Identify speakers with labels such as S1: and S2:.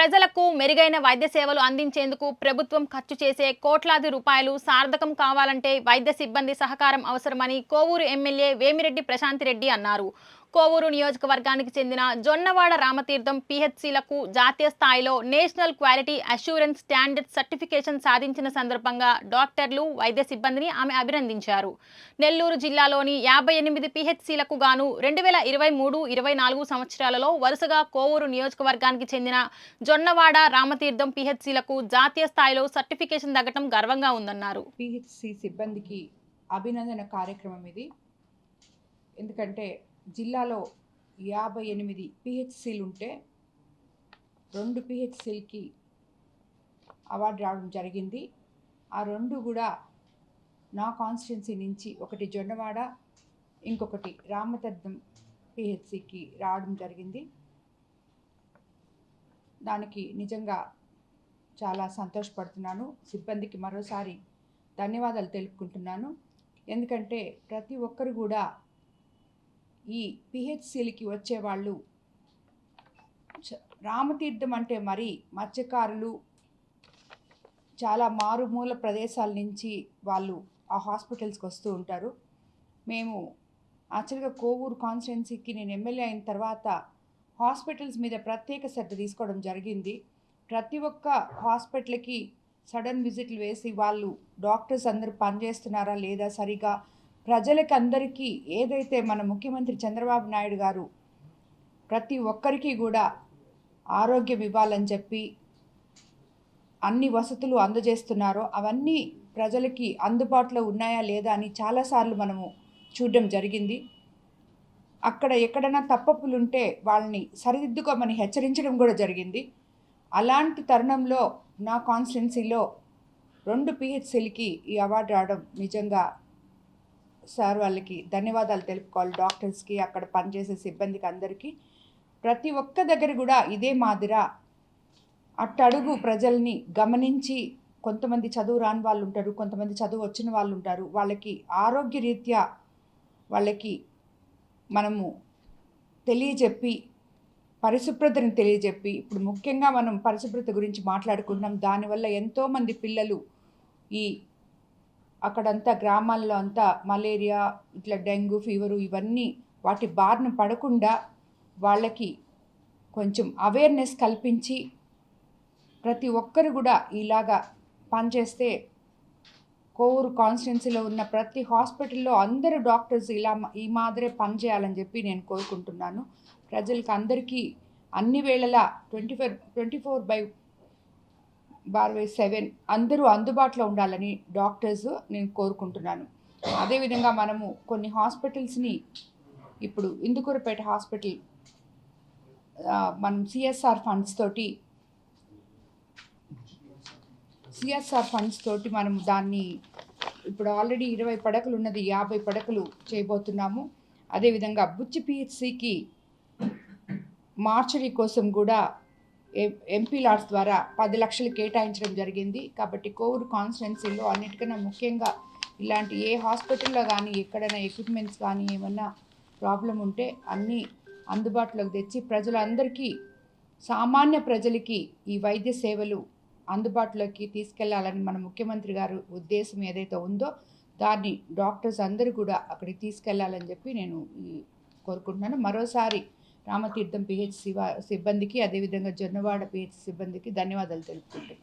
S1: ప్రజలకు మెరుగైన వైద్య సేవలు అందించేందుకు ప్రభుత్వం ఖర్చు చేసే కోట్లాది రూపాయలు సార్థకం కావాలంటే వైద్య సిబ్బంది సహకారం అవసరమని కోవూరు ఎమ్మెల్యే వేమిరెడ్డి ప్రశాంతిరెడ్డి అన్నారు. కోవూరు నియోజకవర్గానికి చెందిన జొన్నవాడ రామతీర్థం పిహెచ్సిలకు జాతీయ స్థాయిలో national quality assurance standard certification సాధించిన సందర్భంగా డాక్టర్లు వైద్య సిబ్బందిని ఆమె అభినందించారు. నెల్లూరు జిల్లాలోని యాభై ఎనిమిది పిహెచ్సిలకు గాను రెండు వేల ఇరవై మూడు ఇరవై నాలుగు సంవత్సరాలలో వరుసగా కోవూరు నియోజకవర్గానికి చెందిన జొన్నవాడ రామతీర్థం పిహెచ్సిలకు జాతీయ స్థాయిలో సర్టిఫికేషన్ దగ్గటం గర్వంగా ఉందన్నారు.
S2: పిహెచ్సి సిబ్బందికి అభినందన కార్యక్రమం ఇది. ఎందుకంటే జిల్లాలో యాభై ఎనిమిది పిహెచ్సిలు ఉంటే రెండు పిహెచ్సిలకి అవార్డు రావడం జరిగింది. ఆ రెండు కూడా నా కాన్స్టిట్యున్సీ నుంచి ఒకటి జొన్నవాడ ఇంకొకటి రామతద్దం పిహెచ్సికి రావడం జరిగింది. దానికి నిజంగా చాలా సంతోషపడుతున్నాను. సిబ్బందికి మరోసారి ధన్యవాదాలు తెలుపుకుంటున్నాను. ఎందుకంటే ప్రతి ఒక్కరు కూడా ఈ పిహెచ్సిలకి వచ్చేవాళ్ళు. రామతీర్థం అంటే మరి మత్స్యకారులు చాలా మారుమూల ప్రదేశాల నుంచి వాళ్ళు ఆ హాస్పిటల్స్కి వస్తూ ఉంటారు. మేము యాక్చువల్గా కోవూరు కాన్స్టిట్యున్సీకి నేను ఎమ్మెల్యే అయిన తర్వాత హాస్పిటల్స్ మీద ప్రత్యేక శ్రద్ధ తీసుకోవడం జరిగింది. ప్రతి ఒక్క హాస్పిటల్కి సడన్ విజిట్లు వేసి వాళ్ళు డాక్టర్స్ అందరూ పనిచేస్తున్నారా లేదా సరిగా ప్రజలకి అందరికీ ఏదైతే మన ముఖ్యమంత్రి చంద్రబాబు నాయుడు గారు ప్రతి ఒక్కరికి కూడా ఆరోగ్యం ఇవ్వాలని చెప్పి అన్ని వసతులు అందజేస్తున్నారో అవన్నీ ప్రజలకి అందుబాటులో ఉన్నాయా లేదా అని చాలాసార్లు మనము చూడడం జరిగింది. అక్కడ ఎక్కడైనా తప్పప్పులుంటే వాళ్ళని సరిదిద్దుకోమని హెచ్చరించడం కూడా జరిగింది. అలాంటి తరుణంలో నా కాన్స్టిట్యున్సీలో రెండు పిహెచ్సిలకి ఈ అవార్డు రావడం నిజంగా సార్ వాళ్ళకి ధన్యవాదాలు తెలుపుకోవాలి. డాక్టర్స్కి అక్కడ పనిచేసే సిబ్బందికి అందరికీ. ప్రతి ఒక్క దగ్గర కూడా ఇదే మాదిరా అట్టడుగు ప్రజల్ని గమనించి కొంతమంది చదువు రాని వాళ్ళు ఉంటారు కొంతమంది చదువు వచ్చిన వాళ్ళు ఉంటారు. వాళ్ళకి ఆరోగ్య రీత్యా వాళ్ళకి మనము తెలియజెప్పి పరిశుభ్రతని తెలియజెప్పి ఇప్పుడు ముఖ్యంగా మనం పరిశుభ్రత గురించి మాట్లాడుకుంటున్నాం. దానివల్ల ఎంతోమంది పిల్లలు ఈ అక్కడంతా గ్రామాల్లో అంతా మలేరియా ఇట్లా డెంగ్యూ ఫీవరు ఇవన్నీ వాటి బారిన పడకుండా వాళ్ళకి కొంచెం అవేర్నెస్ కల్పించి ప్రతి ఒక్కరు కూడా ఇలాగా పనిచేస్తే కోవూరు కాన్స్టిట్యున్సీలో ఉన్న ప్రతి హాస్పిటల్లో అందరు డాక్టర్స్ ఇలా ఈ మాదిరే పనిచేయాలని చెప్పి నేను కోరుకుంటున్నాను. ప్రజలకు అందరికీ అన్ని వేళలా twenty four twenty four by bar by seven అందరూ అందుబాటులో ఉండాలని డాక్టర్స్ నేను కోరుకుంటున్నాను. అదేవిధంగా మనము కొన్ని హాస్పిటల్స్ని ఇప్పుడు ఇందుకూరుపేట హాస్పిటల్ మనం సిఎస్ఆర్ ఫండ్స్ తోటి సిఎస్ఆర్ ఫండ్స్ తోటి మనం దాన్ని ఇప్పుడు ఆల్రెడీ ఇరవై పడకలు ఉన్నది యాభై పడకలు చేయబోతున్నాము. అదేవిధంగా బుచ్చి పిహెచ్సికి మార్చరీ కోసం కూడా ఎంపీ లాడ్స్ ద్వారా పది లక్షలు కేటాయించడం జరిగింది. కాబట్టి కోవిడ్ కాన్స్టెన్సీలో అన్నిటికన్నా ముఖ్యంగా ఇలాంటి ఏ హాస్పిటల్లో కానీ ఎక్కడైనా ఎక్విప్మెంట్స్ కానీ ఏమన్నా ప్రాబ్లం ఉంటే అన్నీ అందుబాటులోకి తెచ్చి ప్రజలందరికీ సామాన్య ప్రజలకి ఈ వైద్య సేవలు అందుబాటులోకి తీసుకెళ్ళాలని మన ముఖ్యమంత్రి గారు ఉద్దేశం ఏదైతే ఉందో దాన్ని డాక్టర్స్ అందరూ కూడా అక్కడికి తీసుకెళ్ళాలని చెప్పి నేను ఈ కోరుకుంటున్నాను. మరోసారి రామతీర్థం పిహెచ్ సిబ్బందికి అదేవిధంగా జొన్నవాడ పిహెచ్ సిబ్బందికి ధన్యవాదాలు తెలుపుకుంటున్నాను